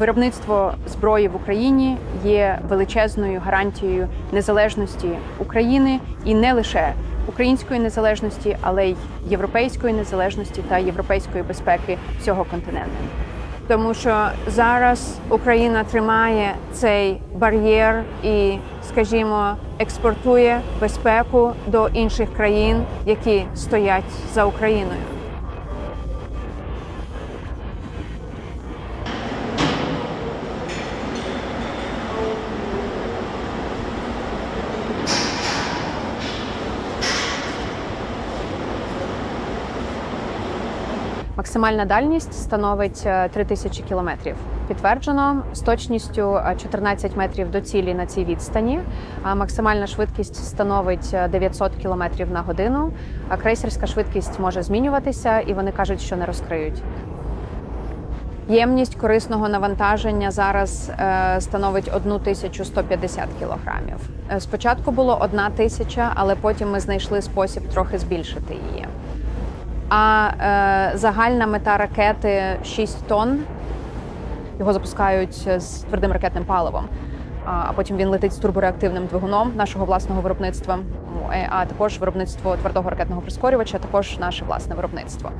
Виробництво зброї в Україні є величезною гарантією незалежності України і не лише української незалежності, але й європейської незалежності та європейської безпеки всього континенту. Тому що зараз Україна тримає цей бар'єр і, скажімо, експортує безпеку до інших країн, які стоять за Україною. Максимальна дальність становить е, 3000 кілометрів. Підтверджено з точністю е, 14 метрів до цілі на цій відстані. Максимальна швидкість становить е, 900 кілометрів на годину. А крейсерська швидкість може змінюватися, і вони кажуть, що не розкриють. Ємність корисного навантаження зараз е, становить 1150 кілограмів. Е, Спочатку було одна тисяча, але потім ми знайшли спосіб трохи збільшити її. А е, загальна мета ракети 6 тонн. Його запускають з твердим ракетним паливом. А потім він летить з турбореактивним двигуном нашого власного виробництва. Е, А також виробництво твердого ракетного прискорювача, також наше власне виробництво.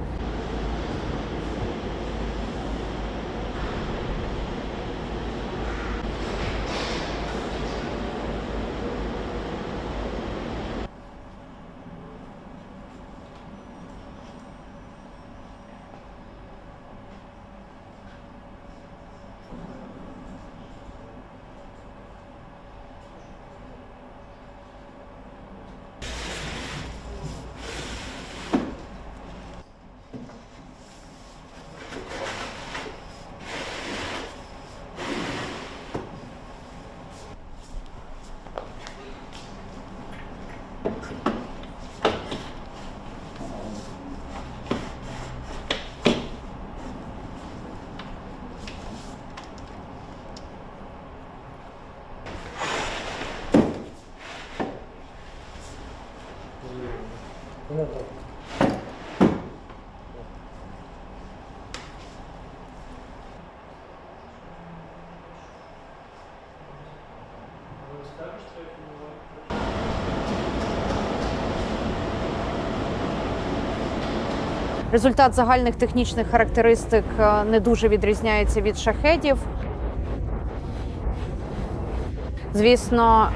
Результат загальних технічних характеристик е, не дуже відрізняється від шахедів. Звісно,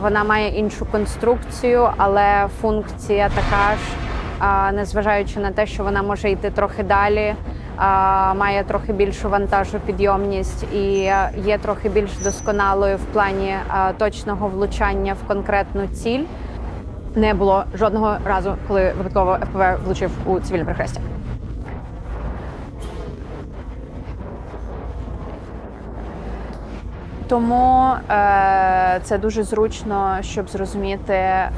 вона має іншу конструкцію, але функція така ж, незважаючи на те, що вона може йти трохи далі, має трохи більшу вантажопідйомність і е, є трохи більш досконалою в плані точного влучання в конкретну ціль. Не було жодного разу, коли випадково ФПВ влучив у цивільне перехрестя. Тому е, це дуже зручно, щоб зрозуміти, е,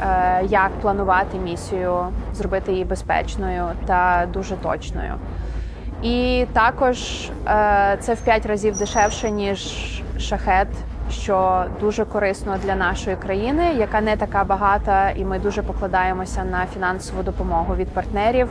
як планувати місію, зробити її безпечною та дуже точною. І також е, це в 5 разів дешевше, ніж шахет, що дуже корисно для нашої країни, яка не така багата, і ми дуже покладаємося на фінансову допомогу від партнерів.